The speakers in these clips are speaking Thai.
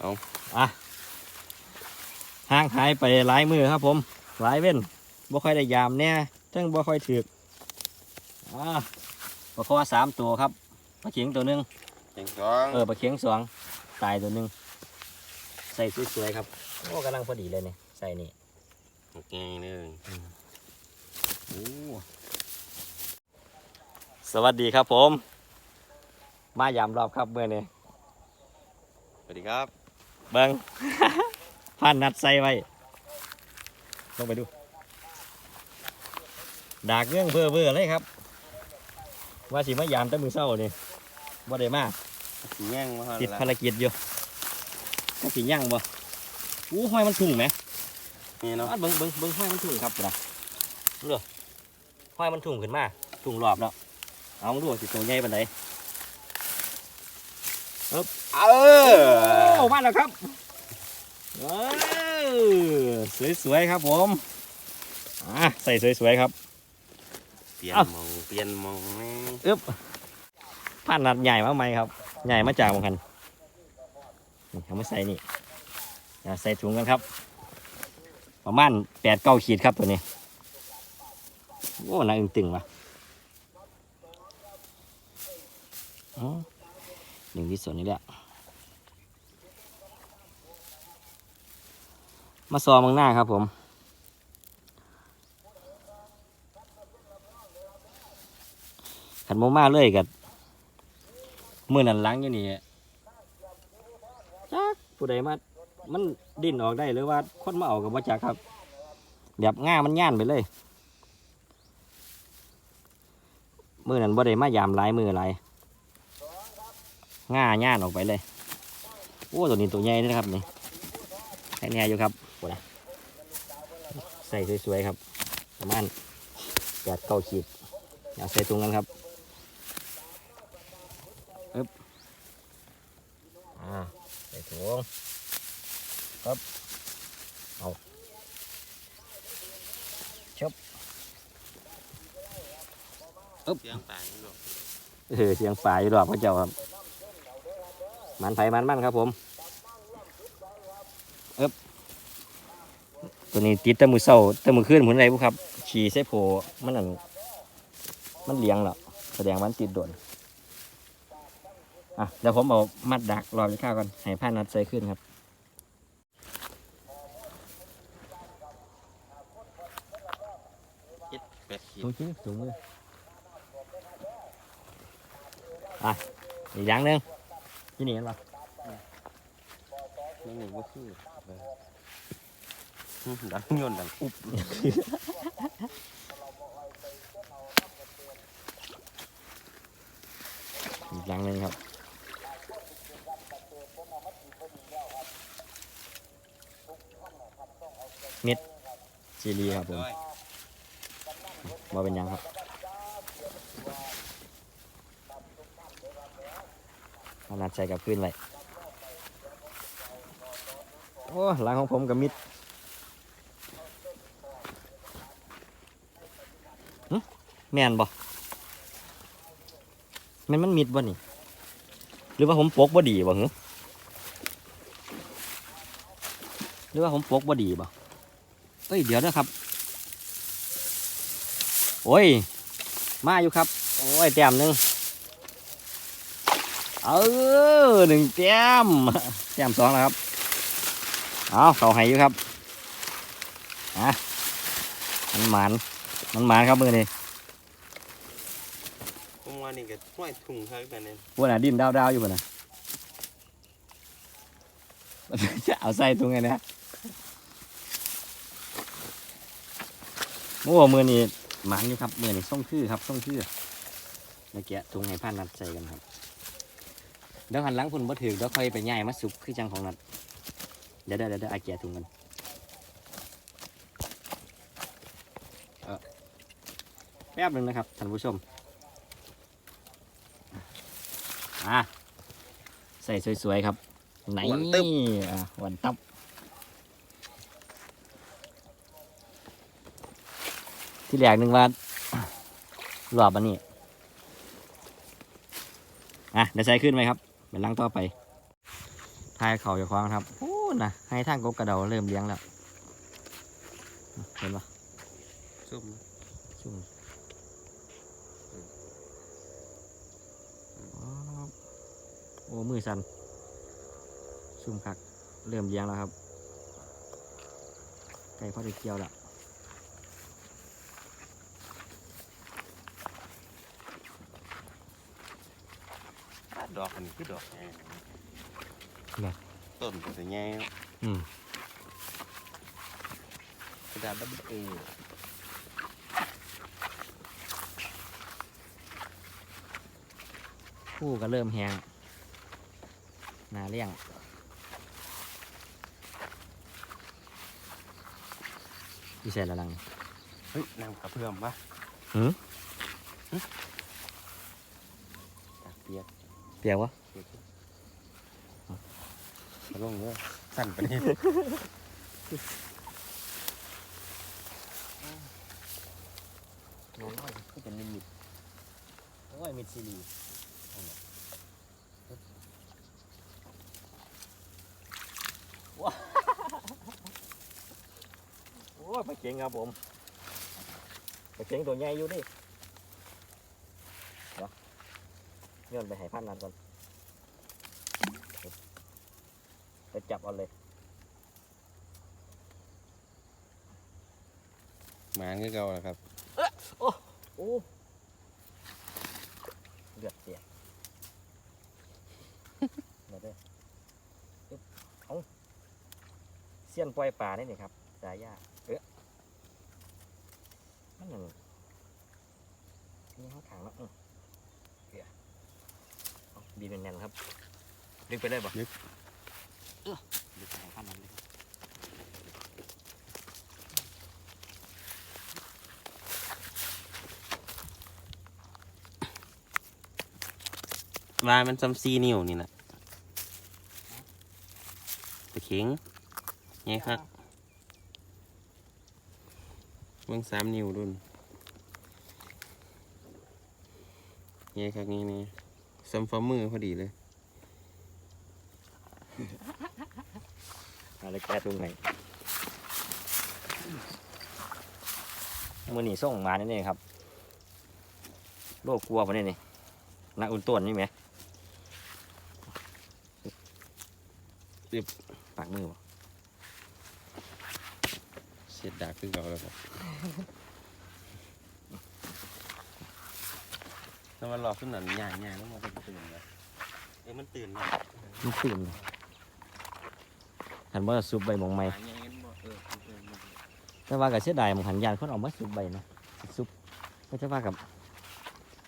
เอาอะห่างหายไปหลายมือครับผม หลายเว้นบ่ค่อยได้ยามเนี่ยทั้งบ่ค่อยถือกอะปลาคอสามตัวครับปลาเข็งตัวหนึงเก่งสองเออปลาเข็งสองตายตัวหนึงใส่สวยๆครับโอ้กำลังพอดีเลยเนี่ยใส่นี่โอเคเลยโอ้สวัสดีครับผม มายามรอบครับเมื่อนี้สวัสดีครับ เบิงพันนัดใส่ไว้ลงไปดู ดากเงื่องเพื่อเพื่อเลยครับ ว่าสิมายามแต่มือเศร้านี่บ่ได้มาสีแย่งมาฮะติดภารกิจอยู่ก็สิย่างบ่อู้ห้อยมันทุ่งไหมนี่เนาะอ้าวเบิ้งเบิ้งเบิ้งห้อยมันทุ่งครับนะเลือห้อยมันทุ่งขึ้นมาทุ่งรอบแล้วเอาดูสิตัวใหญ่ปานใด เออโอ้มาแล้วครับเออสวยๆครับผมอะใส่สวยๆครับ เปลี่ยนเอ้ามองเปลี่ยนมองแม่อึ๊บผ่านนัดใหญ่มากไหมครับ ใหญ่มาจากมังคันนี่เอามาใส่นี่อะใส่ถุงกันครับ ประมาณแปดเก้าขีดครับตัวนี้โอ้น่าอึ้งตึงว่ะอ๋อ นึ่งที่สวนนี้แหละ มาซอมังหน้าครับผม ขันโมมาเลยกับมือนันล้างอยู่นี่จักผู้ใดมา มันดิ้นออกได้หรือว่าคนมาออกกับว่าจักครับ แบบง่ามันย่านไปเลยมือนั้นบ่ได้มายามหลายมือหลาย ง่าย่านออกไปเลย โอ้ตัวนี้ตัวใหญ่เลยนะครับนี่แค่นี้อยู่ครับโอ้ยใส่สวยๆครับ ประมาณแปดเก้าขีดเอาใส่ตรงกันครับอ่าใส่ถุงครับเอาชบเสียงป่าอยู่หรอกเออเสียงป่าอยู่รอบพระเจ้าครับ มันไผมันมันครับผมเอ๊บตัวนี้ติดแตะมือเศร้าแตะมือขึ้นเหมือนไรบุครับขี่เสโพมันนั่นมันเลี้ยงแล้วแสดงว่ามันติดโดนอะเดี๋ยวผมเอามัดดักรอไปข้าวก่อนให้ผ้านัดใส่ขึ้นครับแปดขีดถุงชิ้นถุงมืออะอีกอย่างหนึ่ง ที่นี่เห็นปะนี่นี่ก็คือเอออืมดังโยนดังอุ๊บอีกอย่างหนึ่งครับมิดซีรีครับผมด้วยมาเป็นหยังครับ เอาดใส่กับพื้นไว้โอ้หลังของผมกับมิดหึแม่นบ่แม่นมันมิดบ่นี่ หรือว่าผมปกบ่ดีบ่หึหรือว่าผมปกบ่ดีบ่เอ้ยเดี๋ยวนะครับ โอ้ย มาอยู่ครับ โอ้ยแต้มนึ่ง เออหนึ่งแต้มแต้มสองแล้วครับ เอาเขาให้อยู่ครับอะมันหมานมันหมานครับมือนี่ผมว่านี่ก็ห้วยถุงครับแต่เนี่ยพวกน่ะดิ้นดาวดาวๆอยู่บ่น่ะจะเอาใส่ตรงไงนะโอ้มือนี่หมันอยู่ครับมือนี่ส่งคือครับส่งคือเมื่อกี้ถุงให้ผ่านนัดใส่กันครับ เดี๋ยวหันหลังคุณบ่ถือเดี๋ยวค่อยไปย่ายมาสุกคือจังของนัดเดี๋ยวเดี๋ยวเดี๋ยวอาเกียถุงกันแป๊บหนึ่งนะครับท่านผู้ชมอะใส่สวยๆครับไหนอะหวันตับที่แรกหนึ่งว่ารอบอันนี้อะเดี๋ยวใส่ขึ้นไหมครับ เป็นลังต่อไปทายเขาอยู่คว้างครับโอ้นะให้ทางกบกระเดาเริ่มเลี้ยงแล้วเห็นปะซุ่มชุ่มโอ้มือสั่นชุ่มคัก เริ่มเลี้ยงแล้วครับไก่พอได้เกี่ยวแล้ว ดอกอันนี้ คือดอกแง่เหรอต้นก็จะแง่อืมกระดาษดับเบิลเอผู้ก็เริ่มแห้งหนาเลี้ยงพี่ใส่ละลังเฮ้ยน้ำกระเพื่อมปะหืม จากเปียก เปียกวะเปียกมา ลงเสั่นไปนี่น้องน้อยก็เป็นมิดมิดโอ้ยมิดซีรีว้าโอ้ยปเข็งครับผมไปเข็งตัวใหญ่อยู่ดิเดี๋ยวโยนไปให้พันนันก่อน ไปจับเอาเลยหมาคือเก่าแหละครับโอ้เลือดเสียเดี๋ยวเด้ออึ๊บเอาเสี้ยนปล่อยปลานี่นี่ครับสายยาเอ๊ะมันหนึ่งนี่ข้างขางแล้วอืมเดี๋ยวเอาบีบแน่นๆครับลึกไปเลยบ่ลึก เออลึกไปให้ขั้นนั้นเลยครับ ว่ามันซ้ำซีนิ้วนี่แหละตะเข็งไงครับเบิ่งสามนิ้วดุนไงครับนี่นี่ซ้ำฝ่ามือพอดีเลยอะไรแกตรงไหนมือหนีส่งมานี่นี่ครับโรคกลัวปะเนี่ยนี่นักอุ่นต้วนนี่ไหม ปากมือบ่เสียดดากขึ้นเก่าแล้วครับถ้ามันรอขึ้นหนันใหญ่ใหญ่แล้วมันเป็นตื่นแล้วเอ้ยมันตื่นแล้วมันตื่นหันว่าซุบใบหมองไม้หาใหญ่กันบ่เออมันตื่นมันตื่นแต่ว่ากับเสียดายหมองหันยานคนเออกมาซุบใบนะซุบก็จะว่ากับ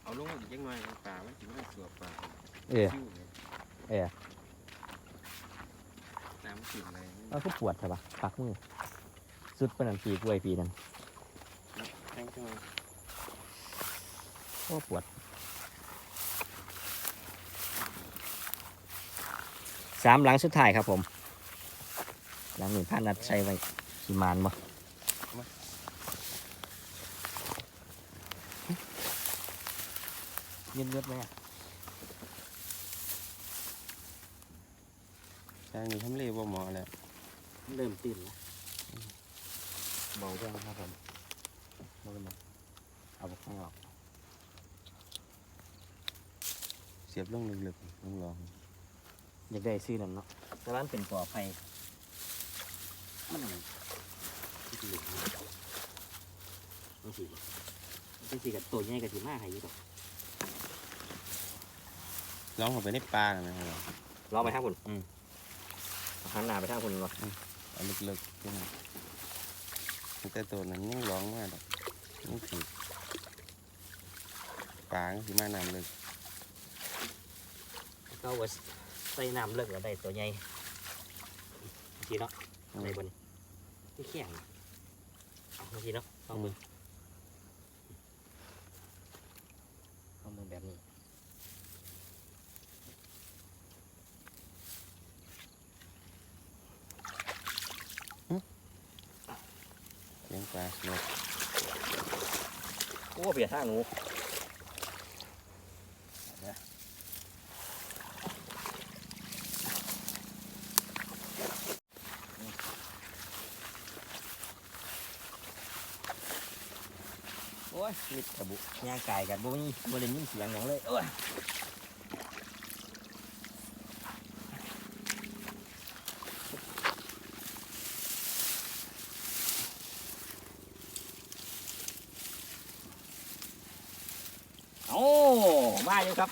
เอาลงอีกยังไงป่ามันถึงไม่สวบป่าเออชิวเลยเออ น้ำตื่นเลยเอาก็ปวดใช่ปะปากมือสุดเป็นอันปีกล้วยปีนั้นแห้งขึ้นมาโอ้ปวดสามหลังสุดท้ายครับผม หลังหนึ่งพันนัดใช้ไว้ขีมานบ่เย็นเยอะไหมอะ ทางนี้ทำเลบ่เหมาะแล้วเริ่มตื่นแล้วเบาแค่ครับผมเบาเลยเอาไปข้างนอกเสียบลงลึกๆลองลองอยากได้ซื้อนั่นเนาะแต่ร้านเป็นปลอไผ่มันที่เหลือมันสีมันสีกับตัวใหญ่กับสีมากใครอยู่ดอกลองเข้าไปในปลาหน่อยนะครับลองไปทางคุณอืม หันหน้าไปทางคุณวะเอาลึกๆขึ้นมาแต่ตัวนั้นยังร้องมากดอกยังผิดปลาก็สิมาน้ำลึกก็ว่าใส่น้ำเลิกแล้วได้ตัวใหญ่ทีเนาะอืมได้บนนี่แข็งเอาเมื่อกี้เนาะเอามือเอามือแบบนี้ เลี้ยงปลากโอ้เปียท่าหนูโอ้ยมิดกระบุย่างไก่กันบุ้ยมาเล่นิ่งเสียงอย่างเลยโอ้ย มาอยู่ครับ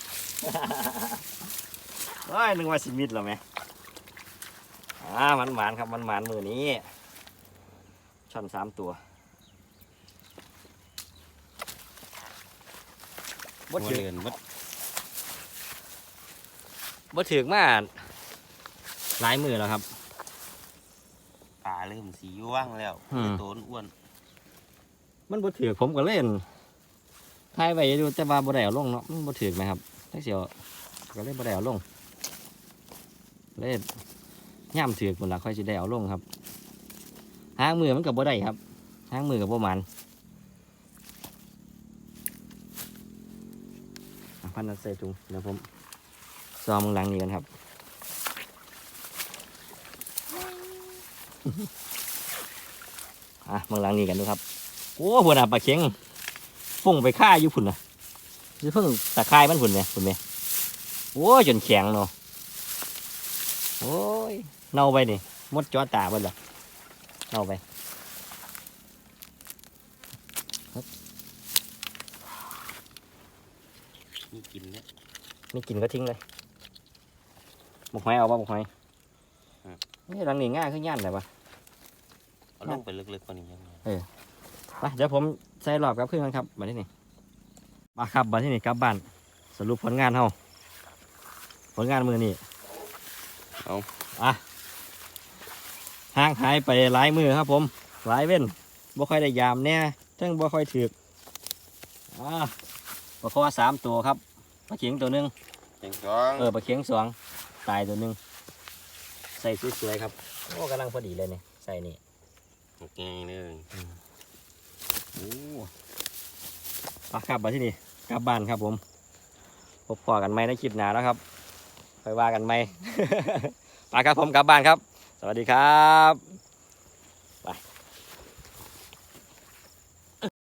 เฮ้ยนึกว่าสิมิดแล้วไหมอ่ามันหมานครับมันหมานมือนี้ช่อนสามตัวบ่บ่ถึกเดินบ่บ่ถึกมาหลายมือแล้วครับปลาเริ่มสีว่างแล้วอืมโตนอ้วน มันบ่ถือกผมก็เล่น ถ่ายไว้อยู่แต่ว่าบ่ได้เอาลงเนาะมันบ่ถือกไหมครับจักเสียวก็เลยบ่ได้เอาลงเล่นย่ามถือกพุ่นละค่อยสิได้เอาลงครับหางมือมันก็บ่ได้ครับหางมือก็บ่มันพันนัดใส่ถุงเดี๋ยวผมซ้อมมึงหลังนี้กันครับอะมึงหลังนี้กันดูครับโอ้พุ่นอะปลาเข็ง ฟุ้งไปฆ่าอยู่พุ่นนะหรือเพิ่งตะไคร้มันพุ่นเนี่ยพุ่นเนี่ยโอ้ยจนแข็งเนาะโอ้ยเน่าไปนี่มดจอตาเบิ่นละเน่าไปมีกินเนี่ยไม่กินก็ทิ้งเลยบุกหอยเอาป่ะบุกหอยอืมนี่หลังนี้ง่ายขึ้นย่านเลยปะเอาลงไปลึกๆกว่านี้ยังไงไปเดี๋ยวผม ใส่รอบกับเพื่อนครับมาที่นี่มาครับมาที่นี่กลับบ้านสรุปผลงานเฮาผลงานมือนี่เอาอะห่างหายไปหลายมือครับ ผมหลายเว้นบ่ค่อยได้ยามแน่ทั้งบ่ค่อยถือกอะปลาคอสามตัวครับปลาเข็งตัวหนึงเจังสองเออปลาเข็งสองตายตัวหนึงใส่สวยๆครับโอ้กำลังพอดีเลยเนี่ยใส่นี่โอเคเลยโอ้ ปลาครับมาที่นี่กลับบ้านครับผม พบพอกันไหมในคลิปหนาแล้วครับ ไปว่ากันไหมปลาครับผมกลับบ้านครับ สวัสดีครับ